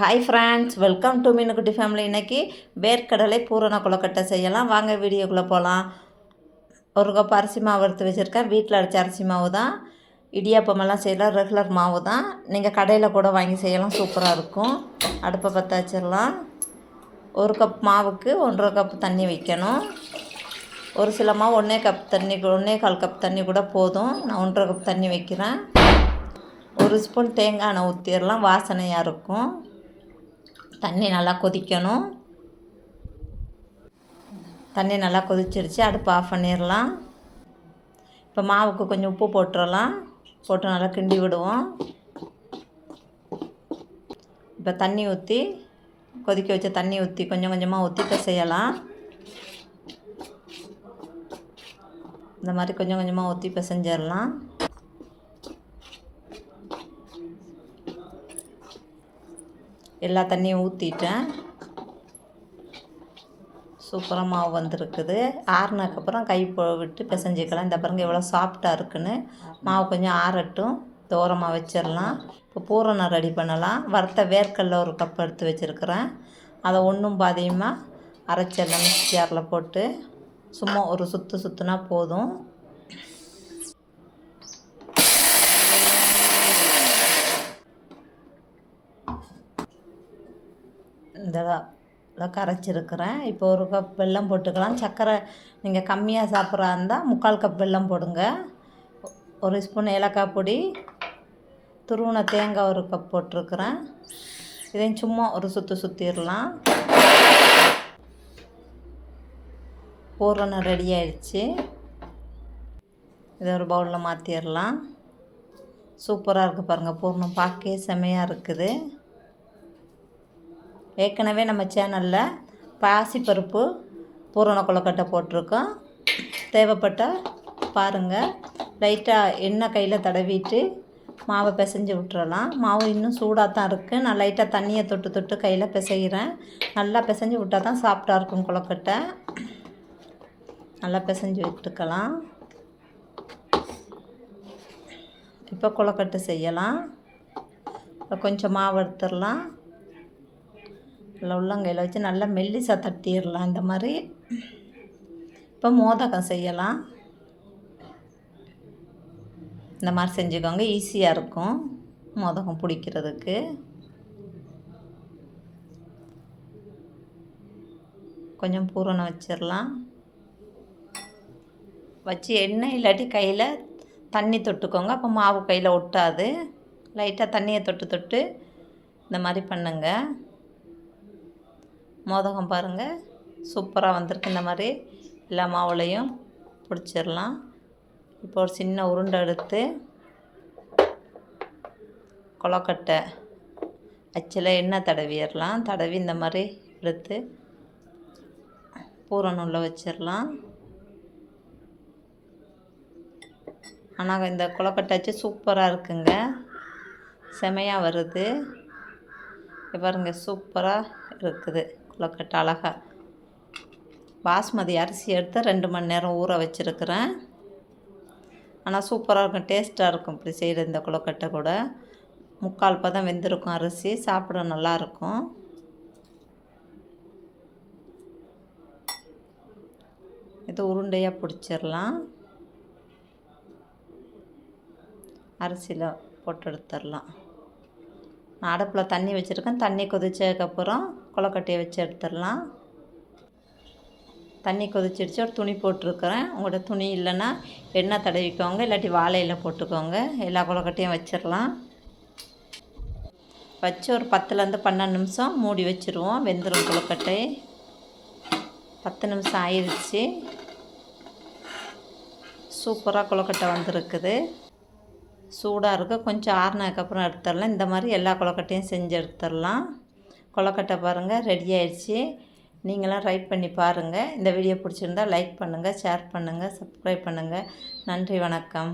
Hi friends welcome to Meenukutti family இன்னைக்கு வேர்க்கடலை பூரண கொலக்கட்டை செய்யலாம். வாங்க வீடியோக்குள்ளே போகலாம் ஒரு கப் அரிசி மாவு எடுத்து வச்சுருக்கேன். வீட்டில் அரைச்ச அரிசி மாவு தான் இடியாப்பமெல்லாம் செய்யலாம் ரெகுலர் மாவு தான் நீங்கள் கடையில் கூட வாங்கி செய்யலாம். சூப்பராக இருக்கும். அடுப்பை பற்ற வச்சிடலாம். ஒரு கப் மாவுக்கு ஒன்றரை கப் தண்ணி வைக்கணும். ஒரு சில மாவு ஒன்றே கப் தண்ணி ஒன்றே கால் கப் தண்ணி கூட போதும். நான் ஒன்றரை கப் தண்ணி வைக்கிறேன். ஒரு ஸ்பூன் தேங்காய் எண்ணெய் ஊற்றிடலாம் வாசனையாக இருக்கும். தண்ணி நல்லா கொதிக்கணும். தண்ணி நல்லா கொதிச்சிருச்சு. அடுப்பு ஆஃப் பண்ணிடலாம் இப்போ மாவுக்கு கொஞ்சம் உப்பு போட்டுடலாம் போட்டு நல்லா கிண்டி விடுவோம். இப்போ தண்ணி ஊற்றி கொதிக்க வச்ச தண்ணி ஊற்றி கொஞ்சம் கொஞ்சமாக ஊற்றி பிசையலாம் இந்த மாதிரி கொஞ்சம் கொஞ்சமாக ஊற்றி பிசைஞ்சிடலாம் எல்லா தண்ணியும் ஊற்றிட்டேன் சூப்பராக மாவு வந்திருக்குது. ஆறுனதுக்கப்புறம் கை போ விட்டு பிசைஞ்சிக்கலாம். இந்த பாருங்கள் எவ்வளோ சாஃப்டாக இருக்குன்னு. மாவு கொஞ்சம் ஆறட்டும். தோரமாக வச்சிடலாம். இப்போ பூரணம் ரெடி பண்ணலாம். வறுத்த வேர்க்கடல ஒரு கப் எடுத்து வச்சுருக்கிறேன். அதை ஒன்றும் பாதியமாக அரைச்சிடலாம் மிக்ஸி ஜாரில் போட்டு சும்மா ஒரு சுற்று சுற்றுனா போதும். இந்த கரைச்சிருக்கிறேன். இப்போ ஒரு கப் வெல்லம் போட்டுக்கலாம். சர்க்கரை நீங்கள் கம்மியாக சாப்பிட்றா இருந்தால் முக்கால் கப் வெல்லம் போடுங்க. ஒரு ஸ்பூன் ஏலக்காய் பொடி துருவன தேங்காய் ஒரு கப் போட்டிருக்கிறேன். இதையும் சும்மா ஒரு சுற்று சுற்றிடலாம் பூரணம் ரெடி ஆயிடுச்சு. இதை ஒரு பவுலில் மாற்றிடலாம் சூப்பராக இருக்குது பாருங்கள் பூர்ணம் பார்க்கவே செமையாக இருக்குது. ஏற்கனவே நம்ம சேனலில் பாசிப்பருப்பு பூரண கொலக்கட்டை போட்டிருக்கோம். தேவைப்பட்டால் பாருங்கள் லைட்டாக எண்ணெய் கையில் தடவிட்டு மாவை பிசைஞ்சு விட்டுறலாம். மாவு இன்னும் சூடாக தான் இருக்குது நான் லைட்டாக தண்ணியை தொட்டு தொட்டு கையில் பிசைகிறேன் நல்லா பிசைஞ்சு விட்டால் தான் சாஃப்டாக இருக்கும் கொலக்கட்டை நல்லா பிசைஞ்சு விட்டுக்கலாம். இப்போ கொழுக்கட்டை செய்யலாம். இப்போ கொஞ்சம் மாவு எடுத்துடலாம். நல்லா உள்ளங்கையில் வச்சு நல்லா மெல்லிசாக தட்டிடலாம். இந்த மாதிரி. இப்போ மோதகம் செய்யலாம். இந்த மாதிரி செஞ்சுக்கோங்க. ஈஸியாக இருக்கும் மோதகம் பிடிக்கிறதுக்கு. கொஞ்சம் பூரணம் வச்சிடலாம். வச்சு எண்ணெய் இல்லாட்டி கையில் தண்ணி தொட்டுக்கோங்க. அப்போ மாவு கையில் ஒட்டாது. லைட்டாக தண்ணியை தொட்டு தொட்டு இந்த மாதிரி பண்ணுங்கள் மோதகம் பாருங்கள் சூப்பராக வந்திருக்கு இந்த மாதிரி. எல்லா மாவுலையும் பிடிச்சிடலாம். இப்போ ஒரு சின்ன உருண்டை எடுத்து கொலக்கட்டை அச்சில் எண்ணெய் தடவிடலாம். தடவி இந்த மாதிரி எடுத்து பூரணம் வச்சிடலாம். ஆனால் இந்த கொலக்கட்டை அச்சு சூப்பராக இருக்குங்க. செமையாக வருது. பாருங்க சூப்பராக இருக்குது. கொழுக்கட்டை அழகா. பாஸ்மதி அரிசி எடுத்து ரெண்டு மணி நேரம் ஊற வச்சுருக்கிறேன். ஆனால் சூப்பராக இருக்கும் டேஸ்ட்டாக இருக்கும் இப்படி செய்கிற இந்த குளக்கட்டை கூட. முக்கால் பதம் வெந்திருக்கும் அரிசி சாப்பிட நல்லாயிருக்கும் இது உருண்டையாக பிடிச்சிடலாம். அரிசியில் போட்டு எடுத்துடலாம். நான் அடுப்பில் தண்ணி வச்சுருக்கேன். தண்ணி கொதிச்சதுக்கப்புறம் கொலக்கட்டையை வச்சு எடுத்துடலாம். தண்ணி கொதிச்சிடுச்சு ஒரு துணி போட்டிருக்கிறேன். உங்களோட துணி இல்லைன்னா எண்ணெய் தடவிக்கோங்க. இல்லாட்டி வாழையில் போட்டுக்கோங்க. எல்லா கொலக்கட்டையும் வச்சிடலாம். வச்சு ஒரு பத்துலேருந்து பன்னெண்டு நிமிஷம் மூடி வச்சுருவோம். வெந்துடும் கொழுக்கட்டை பத்து நிமிஷம் ஆயிடுச்சு சூப்பராக கொழுக்கட்டை வந்திருக்குது. சூடாக இருக்குது கொஞ்சம் ஆறுனதுக்கப்புறம் எடுத்துடலாம். இந்த மாதிரி எல்லா கொலக்கட்டையும் செஞ்சு எடுத்துடலாம். கொலக்கட்டை பாருங்கள் ரெடி ஆயிடுச்சு. நீங்களாம் ட்ரை பண்ணி பாருங்கள் இந்த வீடியோ பிடிச்சிருந்தா லைக் பண்ணுங்கள் ஷேர் பண்ணுங்கள் சப்ஸ்கிரைப் பண்ணுங்கள் நன்றி வணக்கம்.